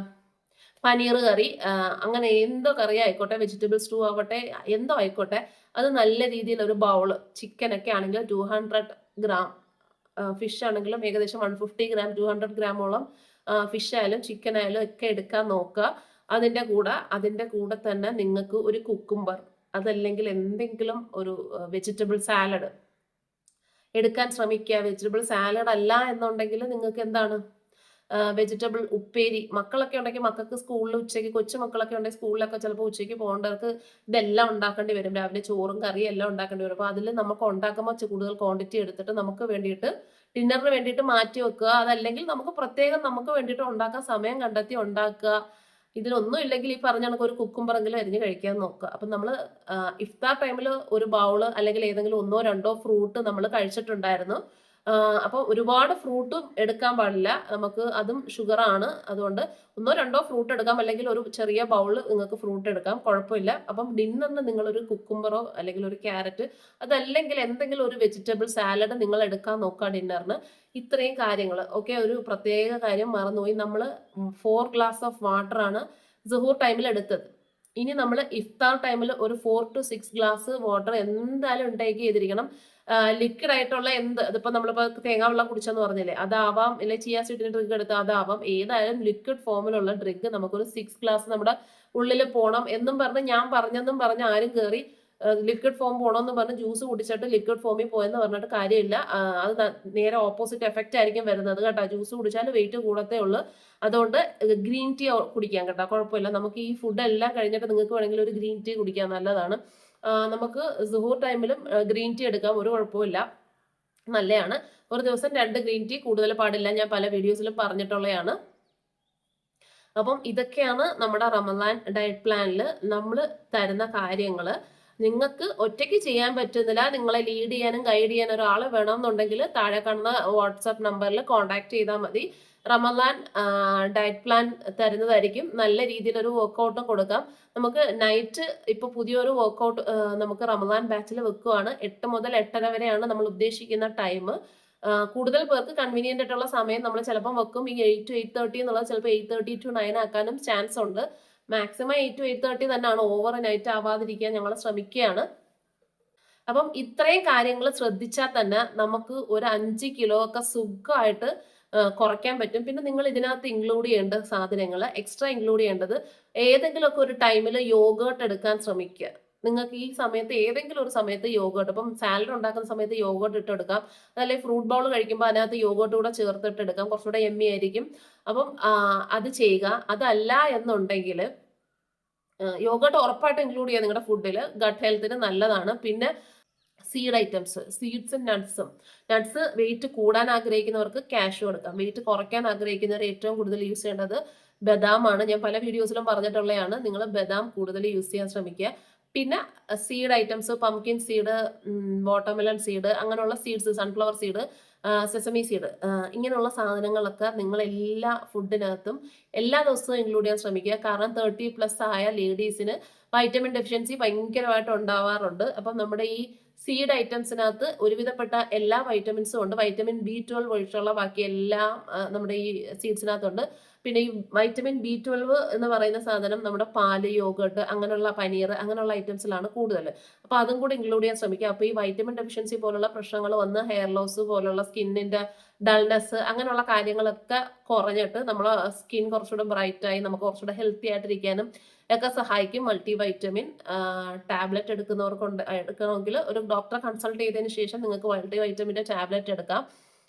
പനീർ കറി അങ്ങനെ എന്തോ കറി ആയിക്കോട്ടെ വെജിറ്റബിൾ സ്റ്റൂ ആവട്ടെ എന്തോ ആയിക്കോട്ടെ. അത് നല്ല രീതിയിൽ ഒരു ബൗൾ ചിക്കനൊക്കെ ആണെങ്കിൽ ടു ഹൺഡ്രഡ് ഗ്രാം ഫിഷ് ആണെങ്കിലും ഏകദേശം one fifty gram two hundred ഗ്രാമോളം fish ആയാലും ചിക്കൻ ആയാലും ഒക്കെ എടുക്കാൻ നോക്കുക. അതിന്റെ കൂടെ അതിന്റെ കൂടെ തന്നെ നിങ്ങൾക്ക് ഒരു കുക്കുംബർ അതല്ലെങ്കിൽ എന്തെങ്കിലും ഒരു വെജിറ്റബിൾ സാലഡ് എടുക്കാൻ ശ്രമിക്കുക. വെജിറ്റബിൾ സാലഡ് അല്ല എന്നുണ്ടെങ്കിൽ നിങ്ങൾക്ക് എന്താണ്? വെജിറ്റബിൾ ഉപ്പേരി. മക്കളൊക്കെ ഉണ്ടെങ്കിൽ മക്കൾക്ക് സ്കൂളിൽ ഉച്ചയ്ക്ക് കൊച്ചു മക്കളൊക്കെ ഉണ്ടെങ്കിൽ സ്കൂളിലൊക്കെ ചിലപ്പോൾ ഉച്ചയ്ക്ക് പോകേണ്ടവർക്ക് ഇതെല്ലാം ഉണ്ടാക്കേണ്ടി വരും. രാവിലെ ചോറും കറിയും എല്ലാം ഉണ്ടാക്കേണ്ടി വരും. അപ്പോൾ അതിൽ നമുക്ക് ഉണ്ടാക്കുമ്പോൾ കൂടുതൽ ക്വാണ്ടിറ്റി എടുത്തിട്ട് നമുക്ക് വേണ്ടിയിട്ട് ഡിന്നറിന് വേണ്ടിയിട്ട് മാറ്റി വെക്കുക. അതല്ലെങ്കിൽ നമുക്ക് പ്രത്യേകം നമുക്ക് വേണ്ടിയിട്ട് ഉണ്ടാക്കാൻ സമയം കണ്ടെത്തി ഉണ്ടാക്കുക. ഇതിലൊന്നും ഇല്ലെങ്കിൽ ഈ പറഞ്ഞ കണക്ക് ഒരു കുക്കുംബറെങ്കിലും അരിഞ്ഞ് കഴിക്കാൻ നോക്കുക. അപ്പം നമ്മൾ ഇഫ്താർ ടൈമിൽ ഒരു ബൗൾ അല്ലെങ്കിൽ ഏതെങ്കിലും ഒന്നോ രണ്ടോ ഫ്രൂട്ട് നമ്മൾ കഴിച്ചിട്ടുണ്ടായിരുന്നു. അപ്പോൾ ഒരുപാട് ഫ്രൂട്ടും എടുക്കാൻ പാടില്ല. നമുക്ക് അതും ഷുഗറാണ് അതുകൊണ്ട് ഒന്നോ രണ്ടോ ഫ്രൂട്ട് എടുക്കാം. അല്ലെങ്കിൽ ഒരു ചെറിയ ബൗൾ നിങ്ങൾക്ക് ഫ്രൂട്ട് എടുക്കാം. കുഴപ്പമില്ല. അപ്പം ഡിന്നറിന് നിങ്ങളൊരു കുക്കുംബറോ അല്ലെങ്കിൽ ഒരു ക്യാരറ്റ് അതല്ലെങ്കിൽ എന്തെങ്കിലും ഒരു വെജിറ്റബിൾ സാലഡ് നിങ്ങൾ എടുക്കാൻ നോക്കുക ഡിന്നറിന് ഇത്രയും കാര്യങ്ങൾ ഓക്കെ ഒരു പ്രത്യേക കാര്യം മറന്നുപോയി. നമ്മൾ ഫോർ ഗ്ലാസ് ഓഫ് വാട്ടർ ആണ് സുഹൂർ ടൈമിൽ എടുത്തത്. ഇനി നമ്മൾ ഇഫ്താർ ടൈമിൽ ഒരു four to six glass water എന്തായാലും ഉണ്ടാക്കി ചെയ്തിരിക്കണം. ലിക്വിഡ് ആയിട്ടുള്ള എന്ത് ഇതിപ്പോൾ നമ്മളിപ്പോൾ തേങ്ങാ വെള്ളം കുടിച്ചെന്ന് പറഞ്ഞില്ലേ അതാവാം ഇല്ലെ ചിയാ സീഡിന്റെ ഡ്രിങ്ക് എടുത്ത് അതാവാം ഏതായാലും ലിക്വിഡ് ഫോമിലുള്ള ഡ്രിങ്ക് നമുക്കൊരു സിക്സ് ഗ്ലാസ് നമ്മുടെ ഉള്ളിൽ പോണം എന്നും പറഞ്ഞ് ഞാൻ പറഞ്ഞെന്നും പറഞ്ഞ് ആരും കയറി ലിക്വിഡ് ഫോം പോകണമെന്ന് പറഞ്ഞ് ജ്യൂസ് കുടിച്ചിട്ട് ലിക്വിഡ് ഫോമിൽ പോയെന്ന് പറഞ്ഞിട്ട് കാര്യമില്ല. അത് നേരെ ഓപ്പോസിറ്റ് എഫക്റ്റ് ആയിരിക്കും വരുന്നത് കേട്ടോ. ജ്യൂസ് കുടിച്ചാൽ വെയിറ്റ് കൂടത്തേ ഉള്ളൂ. അതുകൊണ്ട് ഗ്രീൻ ടീ കുടിക്കാം കേട്ടോ. കുഴപ്പമില്ല. നമുക്ക് ഈ ഫുഡ് എല്ലാം കഴിഞ്ഞിട്ട് നിങ്ങൾക്ക് വേണമെങ്കിൽ ഒരു ഗ്രീൻ ടീ കുടിക്കാൻ നല്ലതാണ്. നമുക്ക് സുഹൂർ ടൈമിലും ഗ്രീൻ ടീ എടുക്കാം. ഒരു കുഴപ്പമില്ല നല്ലതാണ് ഒരു ദിവസം രണ്ട് ഗ്രീൻ ടീ കൂടുതൽ പാടില്ല. ഞാൻ പല വീഡിയോസിലും പറഞ്ഞിട്ടുള്ളതാണ് അപ്പം ഇതൊക്കെയാണ് നമ്മുടെ റമദാൻ ഡയറ്റ് പ്ലാനിൽ നമ്മൾ തരുന്ന കാര്യങ്ങൾ നിങ്ങൾക്ക് ഒറ്റയ്ക്ക് ചെയ്യാൻ പറ്റുന്നില്ല. നിങ്ങളെ ലീഡ് ചെയ്യാനും ഗൈഡ് ചെയ്യാനും ഒരാൾ വേണമെന്നുണ്ടെങ്കിൽ താഴെ കാണുന്ന വാട്സാപ്പ് നമ്പറിൽ കോൺടാക്ട് ചെയ്താൽ മതി. റമദാൻ ഡയറ്റ് പ്ലാൻ തരുന്നതായിരിക്കും. നല്ല രീതിയിലൊരു വർക്കൗട്ടും കൊടുക്കാം. നമുക്ക് നൈറ്റ് ഇപ്പോൾ പുതിയൊരു വർക്കൗട്ട് നമുക്ക് റമദാൻ ബാച്ചിൽ വെക്കുവാണ്. എട്ട് മുതൽ എട്ടര വരെയാണ് നമ്മൾ ഉദ്ദേശിക്കുന്ന ടൈം കൂടുതൽ പേർക്ക് കൺവീനിയന്റ് ആയിട്ടുള്ള സമയം നമ്മൾ ചിലപ്പം വെക്കും. ഈ എയ്റ്റ് ടു എയ്റ്റ് തേർട്ടി എന്നുള്ളത് ചിലപ്പോൾ എയ്റ്റ് തേർട്ടി ടു നയൻ ആക്കാനും ചാൻസ് ഉണ്ട്. Maximum eight to eight thirty തന്നെയാണ് ഓവർ നൈറ്റ് ആവാതിരിക്കാൻ ഞങ്ങൾ ശ്രമിക്കുകയാണ്. അപ്പം ഇത്രയും കാര്യങ്ങൾ ശ്രദ്ധിച്ചാൽ തന്നെ നമുക്ക് ഒരു അഞ്ച് കിലോ ഒക്കെ സുഖമായിട്ട് കുറയ്ക്കാൻ പറ്റും. പിന്നെ നിങ്ങൾ ഇതിനകത്ത് ഇൻക്ലൂഡ് ചെയ്യേണ്ട സാധനങ്ങൾ എക്സ്ട്രാ ഇൻക്ലൂഡ് ചെയ്യേണ്ടത് ഏതെങ്കിലുമൊക്കെ ഒരു ടൈമിൽ യോഗേർട്ട് എടുക്കാൻ ശ്രമിക്കുക. നിങ്ങൾക്ക് ഈ സമയത്ത് ഏതെങ്കിലും ഒരു സമയത്ത് യോഗേർട്ട് ഇപ്പം സാലഡ് ഉണ്ടാക്കുന്ന സമയത്ത് യോഗേർട്ട് ഇട്ടെടുക്കാം അതല്ലെങ്കിൽ ഫ്രൂട്ട് ബോൾ കഴിക്കുമ്പോൾ അതിനകത്ത് യോഗേർട്ട് കൂടെ ചേർത്തിട്ട് എടുക്കാം. കുറച്ചുകൂടെ എമ്മി ആയിരിക്കും. അപ്പം അത് ചെയ്യുക. അതല്ല എന്നുണ്ടെങ്കിൽ യോഗേർട്ട് ഉറപ്പായിട്ട് ഇൻക്ലൂഡ് ചെയ്യുക നിങ്ങളുടെ ഫുഡിൽ ഗട്ട് ഹെൽത്തിന് നല്ലതാണ്. പിന്നെ സീഡ് ഐറ്റംസ് സീഡ്സ് ആൻഡ് നട്ട്സും നട്ട്സ് വെയിറ്റ് കൂടാൻ ആഗ്രഹിക്കുന്നവർക്ക് ക്യാഷ് കൊടുക്കാം. വെയിറ്റ് കുറയ്ക്കാൻ ആഗ്രഹിക്കുന്നവർ ഏറ്റവും കൂടുതൽ യൂസ് ചെയ്യേണ്ടത് ബദാമാണ് ഞാൻ പല വീഡിയോസിലും പറഞ്ഞിട്ടുള്ളതാണ് നിങ്ങൾ ബദാം കൂടുതൽ യൂസ് ചെയ്യാൻ ശ്രമിക്കുക. പിന്നെ seed items pumpkin seed watermelon seed അങ്ങനെയുള്ള seeds sunflower seed sesame seed ഇങ്ങനെയുള്ള സാധനങ്ങളൊക്കെ നിങ്ങൾ എല്ലാ ഫുഡിനകത്തും എല്ലാ ദിവസവും ഇൻക്ലൂഡ് ചെയ്യാൻ ശ്രമിക്കുക. കാരണം തേർട്ടി പ്ലസ് ആയ ലേഡീസിന് വൈറ്റമിൻ ഡെഫിഷ്യൻസി ഭയങ്കരമായിട്ട് ഉണ്ടാവാറുണ്ട്. അപ്പം നമ്മുടെ ഈ സീഡ് ഐറ്റംസിനകത്ത് ഒരുവിധപ്പെട്ട എല്ലാ വൈറ്റമിൻസും ഉണ്ട്. വൈറ്റമിൻ ബി ട്വൽവ് ഒഴിച്ചുള്ള ബാക്കി എല്ലാം നമ്മുടെ ഈ സീഡ്സിനകത്തുണ്ട് പിന്നെ ഈ വൈറ്റമിൻ ബി ട്വൽവ് എന്ന് പറയുന്ന സാധനം നമ്മുടെ പാൽ യോഗട്ട് അങ്ങനെയുള്ള പനീർ അങ്ങനെയുള്ള ഐറ്റംസിലാണ് കൂടുതൽ അപ്പോൾ അതും കൂടി ഇൻക്ലൂഡ് ചെയ്യാൻ ശ്രമിക്കുക അപ്പോൾ ഈ വൈറ്റമിൻ ഡെഫിഷ്യൻസി പോലുള്ള പ്രശ്നങ്ങൾ വന്ന് ഹെയർ ലോസ് പോലുള്ള സ്കിന്നിന്റെ ഡൾനെസ് അങ്ങനെയുള്ള കാര്യങ്ങളൊക്കെ കുറഞ്ഞിട്ട് നമ്മളെ സ്കിൻ കുറച്ചുകൂടെ ബ്രൈറ്റായി നമുക്ക് കുറച്ചുകൂടെ ഹെൽത്തി ആയിട്ടിരിക്കാനും ഒക്കെ സഹായിക്കും. മൾട്ടി വൈറ്റമിൻ ടാബ്ലറ്റ് എടുക്കുന്നവർക്കുണ്ട് എടുക്കണമെങ്കിൽ ഒരു ഡോക്ടറെ കൺസൾട്ട് ചെയ്തതിന് ശേഷം നിങ്ങൾക്ക് മൾട്ടി വൈറ്റമിന്റെ ടാബ്ലറ്റ് എടുക്കാം.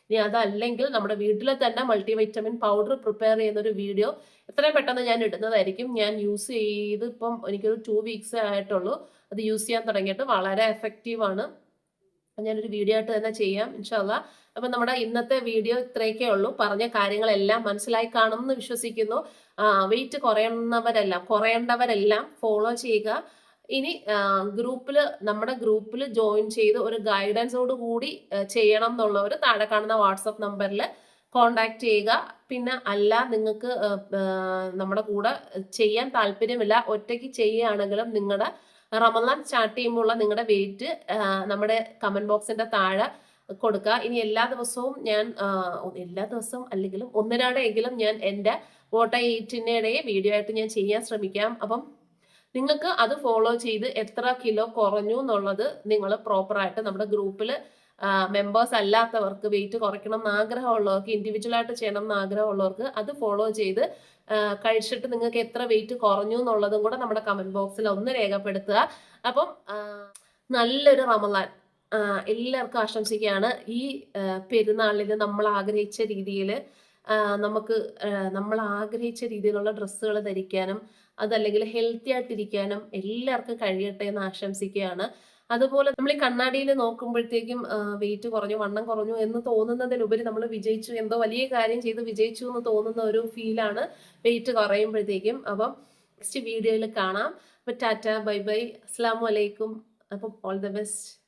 ഇനി അതല്ലെങ്കിൽ നമ്മുടെ വീട്ടിലെ തന്നെ മൾട്ടി വൈറ്റമിൻ പൗഡർ പ്രിപ്പയർ ചെയ്യുന്ന ഒരു വീഡിയോ എത്രയും പെട്ടെന്ന് ഞാൻ ഇടുന്നതായിരിക്കും. ഞാൻ യൂസ് ചെയ്ത് ഇപ്പം എനിക്കൊരു ടു വീക്സ് ആയിട്ടുള്ളൂ. അത് യൂസ് ചെയ്യാൻ തുടങ്ങിയിട്ട് വളരെ എഫക്റ്റീവാണ് ഞാനൊരു വീഡിയോ ആയിട്ട് തന്നെ ചെയ്യാം ഇൻഷാല്ല അപ്പം നമ്മുടെ ഇന്നത്തെ വീഡിയോ ഇത്രയൊക്കെ ഉള്ളൂ. പറഞ്ഞ കാര്യങ്ങളെല്ലാം മനസ്സിലായി കാണുമെന്ന് വിശ്വസിക്കുന്നു. വെയിറ്റ് കുറയുന്നവരെല്ലാം കുറയേണ്ടവരെല്ലാം ഫോളോ ചെയ്യുക. ഇനി ഗ്രൂപ്പിൽ നമ്മുടെ ഗ്രൂപ്പിൽ ജോയിൻ ചെയ്ത് ഒരു ഗൈഡൻസോട് കൂടി ചെയ്യണം എന്നുള്ളവർ താഴെ കാണുന്ന വാട്സപ്പ് നമ്പറിൽ കോണ്ടാക്ട് ചെയ്യുക. പിന്നെ അല്ല നിങ്ങൾക്ക് നമ്മുടെ കൂടെ ചെയ്യാൻ താല്പര്യമില്ല ഒറ്റയ്ക്ക് ചെയ്യുകയാണെങ്കിലും നിങ്ങളുടെ റമദാൻ സ്റ്റാർട്ട് ചെയ്യുമ്പോഴുള്ള നിങ്ങളുടെ വെയിറ്റ് നമ്മുടെ കമന്റ് ബോക്സിന്റെ താഴെ കൊടുക്കുക. ഇനി എല്ലാ ദിവസവും ഞാൻ എല്ലാ ദിവസവും അല്ലെങ്കിലും ഒന്നിനാടെങ്കിലും ഞാൻ എന്റെ വോട്ട എയ്റ്റിനിടയെ വീഡിയോ ആയിട്ട് ഞാൻ ചെയ്യാൻ ശ്രമിക്കാം. അപ്പം നിങ്ങൾക്ക് അത് ഫോളോ ചെയ്ത് എത്ര കിലോ കുറഞ്ഞു എന്നുള്ളത് നിങ്ങൾ പ്രോപ്പറായിട്ട് നമ്മുടെ ഗ്രൂപ്പിൽ മെമ്പേഴ്സ് അല്ലാത്തവർക്ക് വെയിറ്റ് കുറയ്ക്കണം എന്ന് ആഗ്രഹമുള്ളവർക്ക് ഇൻഡിവിജ്വൽ ആയിട്ട് ചെയ്യണം എന്ന് ആഗ്രഹമുള്ളവർക്ക് അത് ഫോളോ ചെയ്ത് കഴിച്ചിട്ട് നിങ്ങൾക്ക് എത്ര വെയിറ്റ് കുറഞ്ഞു എന്നുള്ളതും കൂടെ നമ്മുടെ കമന്റ് ബോക്സിൽ ഒന്ന് രേഖപ്പെടുത്തുക. അപ്പം നല്ലൊരു റമലാൻ എല്ലാവർക്കും ആശംസിക്കുകയാണ്. ഈ പെരുന്നാളിൽ നമ്മൾ ആഗ്രഹിച്ച രീതിയിൽ നമുക്ക് നമ്മൾ ആഗ്രഹിച്ച രീതിയിലുള്ള ഡ്രസ്സുകൾ ധരിക്കാനും അതല്ലെങ്കിൽ ഹെൽത്തി ആയിട്ടിരിക്കാനും എല്ലാവർക്കും കഴിയട്ടെ എന്ന് ആശംസിക്കുകയാണ്. അതുപോലെ നമ്മൾ ഈ കണ്ണാടിയിൽ നോക്കുമ്പോഴത്തേക്കും വെയിറ്റ് കുറഞ്ഞു വണ്ണം കുറഞ്ഞു എന്ന് തോന്നുന്നതിലുപരി നമ്മൾ വിജയിച്ചു എന്തോ വലിയ കാര്യം ചെയ്ത് വിജയിച്ചു എന്ന് തോന്നുന്ന ഒരു ഫീലാണ് വെയിറ്റ് കുറയുമ്പോഴത്തേക്കും. അപ്പം നെക്സ്റ്റ് വീഡിയോയിൽ കാണാം. അപ്പം ടാറ്റ ബൈ ബൈ. അസ്സാം വലൈക്കും അപ്പം ഓൾ ദ ബെസ്റ്റ്